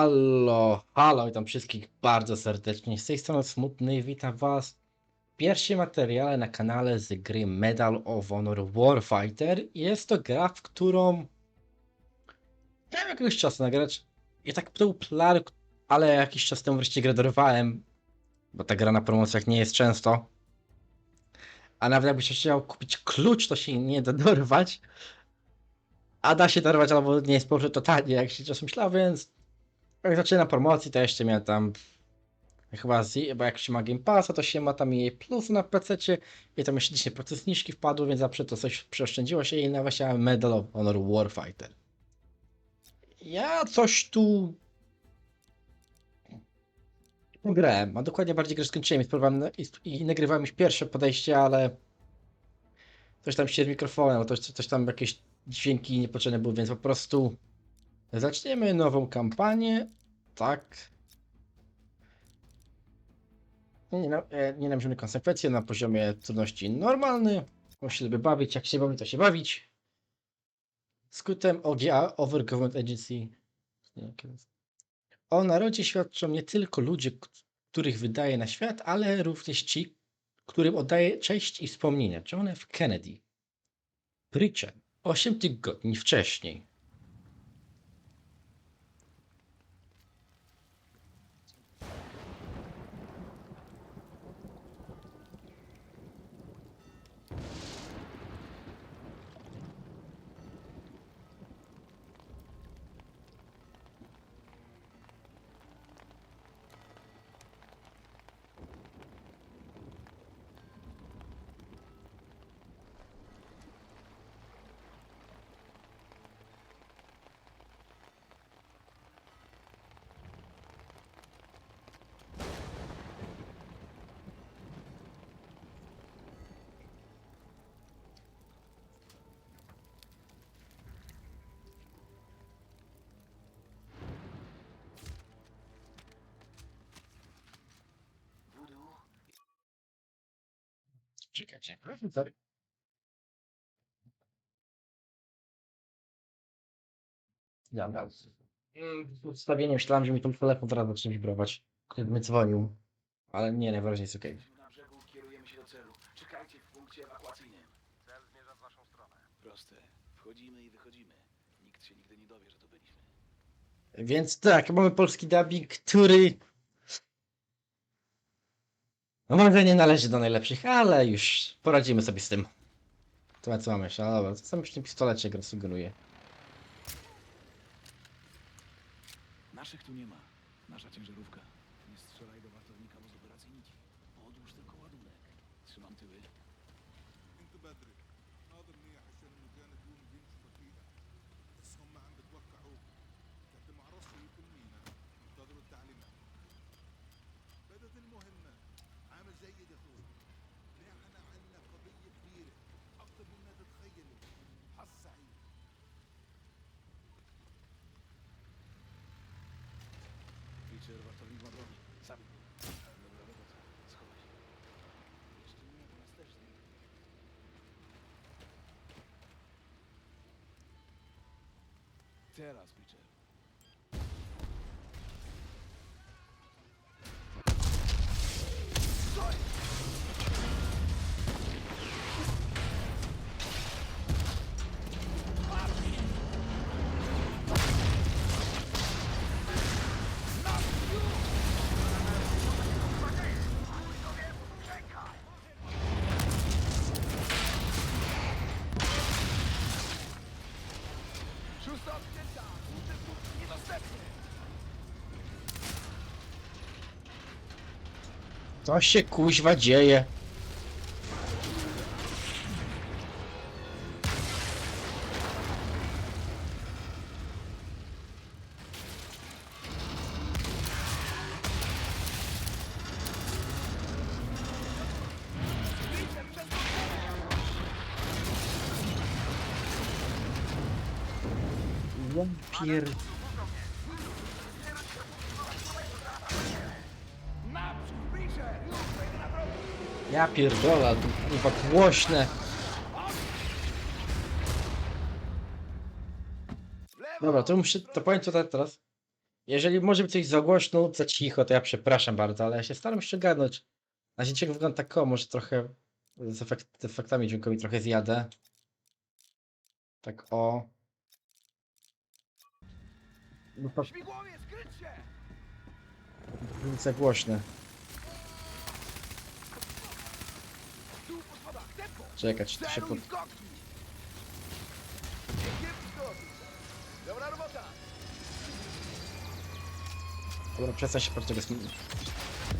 Halo, halo, witam wszystkich bardzo serdecznie. Z tej strony Smutny witam was w pierwszym materiale na kanale z gry Medal of Honor Warfighter. Jest to gra, w którą miałem jakiegoś czasu nagrać. I tak był plan, ale jakiś czas temu wreszcie grę dorwałem, bo ta gra na promocjach nie jest często. A nawet jakbyś chciał kupić klucz, to się nie da dorwać. A da się dorwać, albo nie jest położony totalnie, jak się czasem myślał, więc jak zaczyna promocji, to jeszcze miałem tam chyba z, bo jak się ma Game Passa, to się ma tam jej plus na PC i tam jeszcze 10% zniżki wpadło, więc zawsze to coś przeoszczędziło się i nawet chciałem Medal of Honor Warfighter. Ja coś tu grałem, a dokładnie bardziej grę skończyłem i, i, i nagrywałem już pierwsze podejście, ale coś tam się z mikrofonem, coś, coś tam jakieś dźwięki niepotrzebne były, więc po prostu Zaczniemy nową kampanię. Tak. Nie, na- e, konsekwencje na poziomie trudności normalny. Się lubi bawić. Jak się bawi, to się bawić. Skrótem OGA, Over Government Agency. O narodzie świadczą nie tylko ludzie, których wydaje na świat, ale również ci, którym oddaje cześć i wspomnienia. John F. Kennedy. Preacher. 8 tygodni wcześniej. Czekajcie. Sorry. Ja, ja. Mm, myślałem, że mi ten telefon zaraz zacznie wibrować. Mnie dzwonił. Ale nie, najwyraźniej jest okej. Jesteśmy na brzegu, kierujemy się do celu. Czekajcie w punkcie ewakuacyjnym. Cel zmierza w waszą stronę. Proste. Wchodzimy i wychodzimy. Nikt się nigdy nie dowie, że to byliśmy. Więc tak, mamy polski dubbing, który... No może nie należy do najlepszych, ale już poradzimy sobie z tym. To co mamy jeszcze? Ale dobra, co sam przy tym pistolecie gra sugeruje. Naszych tu nie ma. Nasza ciężarówka. Nie strzelaj do wartownika wozu operacyjnici. Odłóż tylko ładunek. Trzymam tyły. انتوا بدري ناظر منيح عشان المكان اليوم بيمشي بطيئة بس هم عم بتوقعوك قد ما عرفوا يكون مينا انتظروا التعليمات بدت المهمة عامل جيد يا أخوي نحن عندنا قضية كبيرة أكثر مما تتخيلوا حظ سعيد Liczę, wartownik ma broń. Sam. Dobra robota. Schowaj. Jeszcze nie, u nas też nie. Teraz, Pitcher. Co się kuźwa dzieje? Pier... Ja to chyba głośne. Dobra, to muszę, to powiem co teraz. Jeżeli może być coś za głośno lub za cicho, to ja przepraszam bardzo, ale ja się staram się ogarnąć. Na dźwięk wygląda tak o, może trochę z, efekt, efektami dźwiękowymi trochę zjadę. Tak o. No to za głośne. Tempo! Czekać, to się pod... Dobra robota! Dobra, przestań się sm-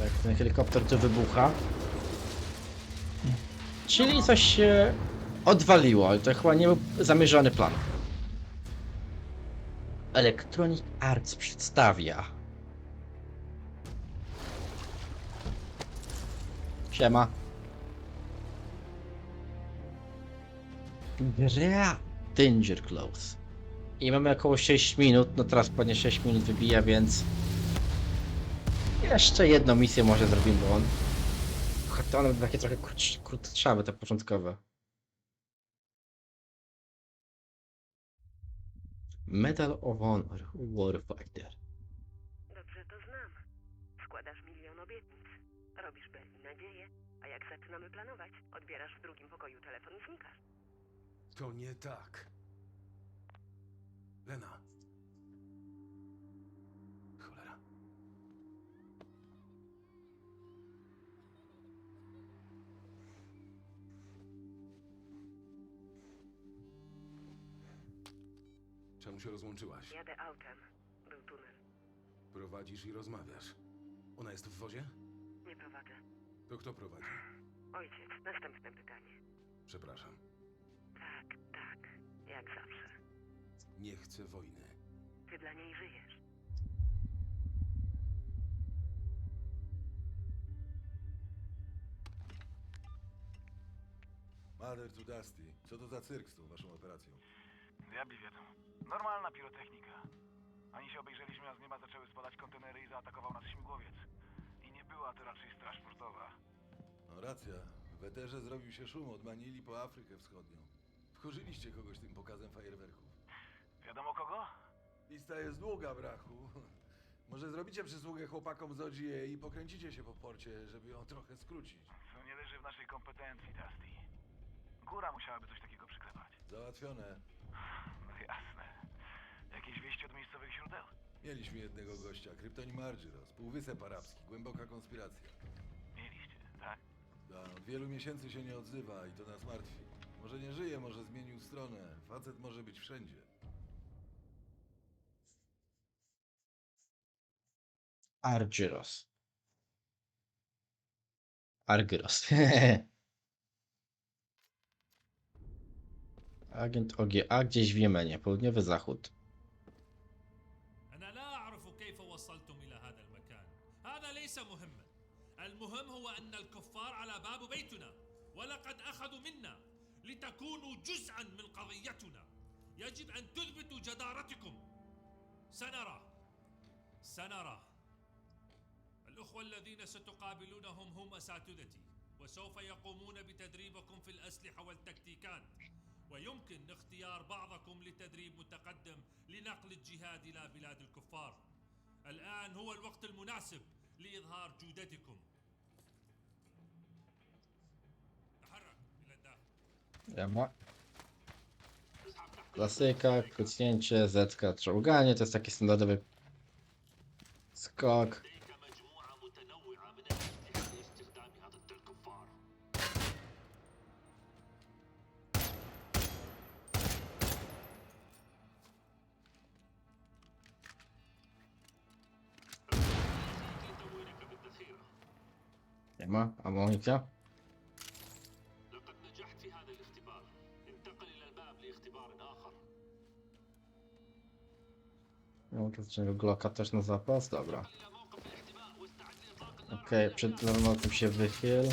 Jak ten helikopter tu wybucha. Czyli coś się odwaliło, ale to chyba nie był zamierzony plan. Electronic Arts przedstawia. Siema. Gra Danger Close. I mamy około 6 minut, no teraz pewnie 6 minut wybija, więc jeszcze jedną misję może zrobimy, on... To one będą takie trochę krótsz- krótsze, te początkowe. Medal of Honor Warfighter. Dobrze to znam. Składasz milion obietnic. Robisz Berlin nadzieję, a jak zaczynamy planować, odbierasz w drugim pokoju telefon i znikasz. To nie tak. Lena. Cholera. Czemu się rozłączyłaś? Jadę autem. Był tunel. Prowadzisz i rozmawiasz. Ona jest w wozie? Nie prowadzę. To kto prowadzi? Ojciec, następne pytanie. Przepraszam. Tak. Jak zawsze. Nie chcę wojny. Ty dla niej żyjesz. Mother to Dusty. Co to za cyrk z tą waszą operacją? Diabli wiedzą. Normalna pirotechnika. Ani się obejrzeliśmy, a z nieba zaczęły spadać kontenery i zaatakował nas śmigłowiec. I nie była to raczej straż portowa. No racja. W Eterze zrobił się szum od Manili po Afrykę Wschodnią. Wkurzyliście kogoś tym pokazem fajerwerków. Wiadomo kogo? Lista jest długa, brachu. Może zrobicie przysługę chłopakom z OGA i pokręcicie się po porcie, żeby ją trochę skrócić. To nie leży w naszej kompetencji, Dusty. Góra musiałaby coś takiego przyklepać. Załatwione. No jasne. Jakieś wieści od miejscowych źródeł? Mieliśmy jednego gościa, Kryptonim Argyros, Półwysep Arabski, głęboka konspiracja. Mieliście, tak? Da, od wielu miesięcy się nie odzywa i to nas martwi. Może nie żyje, może zmienił stronę. Facet może być wszędzie. Argyros. Argyros. Agent OGA gdzieś w Jemenie, południowy zachód. أنا لا أعرف كيف وصلتم إلى هذا المكان هذا ليس مهما المهم هو أن الكفار على باب بيتنا ولقد أخذوا منا لتكونوا جزءا من قضيتنا. يجب أن تثبتوا جدارتكم. سنرى. سنرى. الأخوة الذين ستقابلونهم هم أساتذتي وسوف يقومون بتدريبكم في الأسلحة والتكتيكات. ويمكن اختيار بعضكم لتدريب متقدم لنقل الجهاد إلى بلاد الكفار. الآن هو الوقت المناسب لإظهار جودتكم. Jama. Klasyka, kucnięcie, zetka, czołganie, to jest taki standardowy skok. Nie ma amunicja. fantastycznego znaczy Glocka też na zapas, dobra. Okej, okay, przed granatą się wychyl.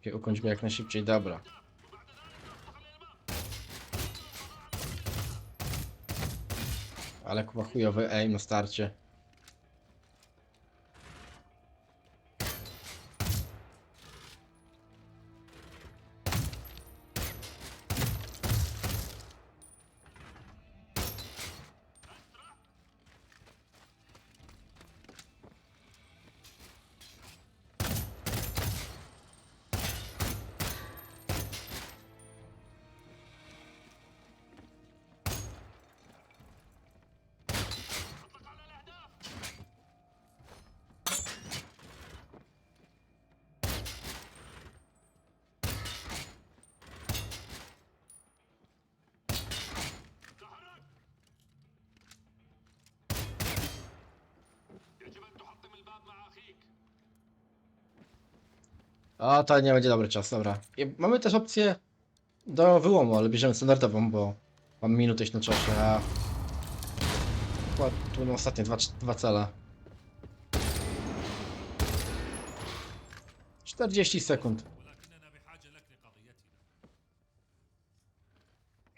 Okay, ukończmy jak najszybciej, dobra. Ale chyba chujowy aim na starcie. A, to nie będzie dobry czas, dobra. I mamy też opcję do wyłomu, ale bierzemy standardową, bo mam minutę na czasie, a... Tu będą ostatnie dwa, dwa cele. 40 sekund.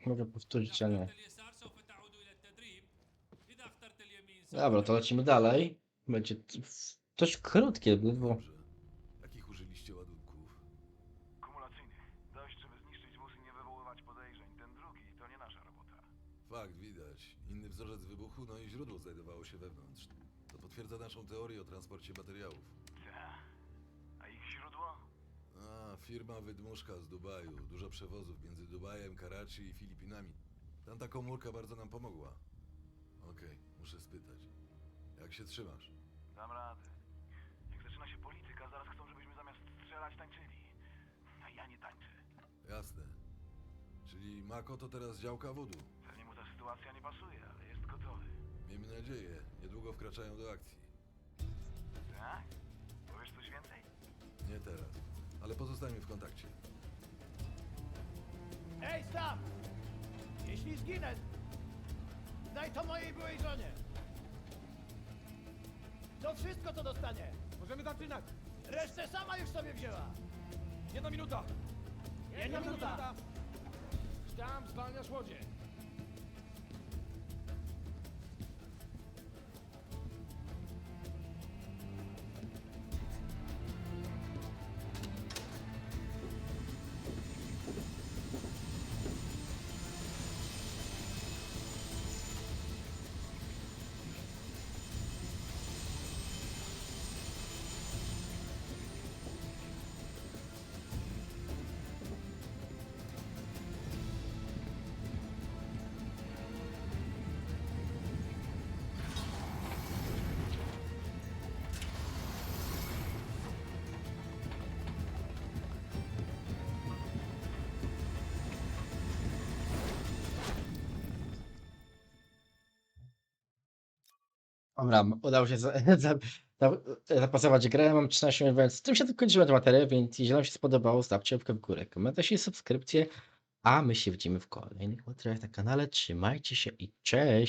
Mogę powtórzyć, ale nie. Dobra, to lecimy dalej. Będzie dość krótkie, bo... potwierdza naszą teorię o transporcie materiałów. Ta. A ich źródło? A, firma Wydmuszka z Dubaju. Dużo przewozów między Dubajem, Karachi i Filipinami. Tamta komórka bardzo nam pomogła. Okej, muszę spytać. Jak się trzymasz? Dam radę. Jak zaczyna się polityka, zaraz chcą, żebyśmy zamiast strzelać tańczyli. A ja nie tańczę. Jasne. Czyli Mako to teraz działka wodu. Pewnie mu ta sytuacja nie pasuje, ale jest gotowy. Miejmy nadzieję, niedługo wkraczają do akcji. Tak? Powiesz coś więcej? Nie teraz, ale pozostajmy w kontakcie. Ej, Sam! Jeśli zginę, daj to mojej byłej żonie. To wszystko, co dostanie. Możemy zaczynać! Resztę sama już sobie wzięła. Jedna minuta! Jedna minuta. Tam zwalniasz łodzie! Udało się za, za, za, zapasować grę, mam 13 minut, więc tym się kończymy tę materię, więc jeżeli wam się spodobało, stawcie łapkę w górę, komentarz i subskrypcję, a my się widzimy w kolejnych materiałach na kanale, trzymajcie się i cześć!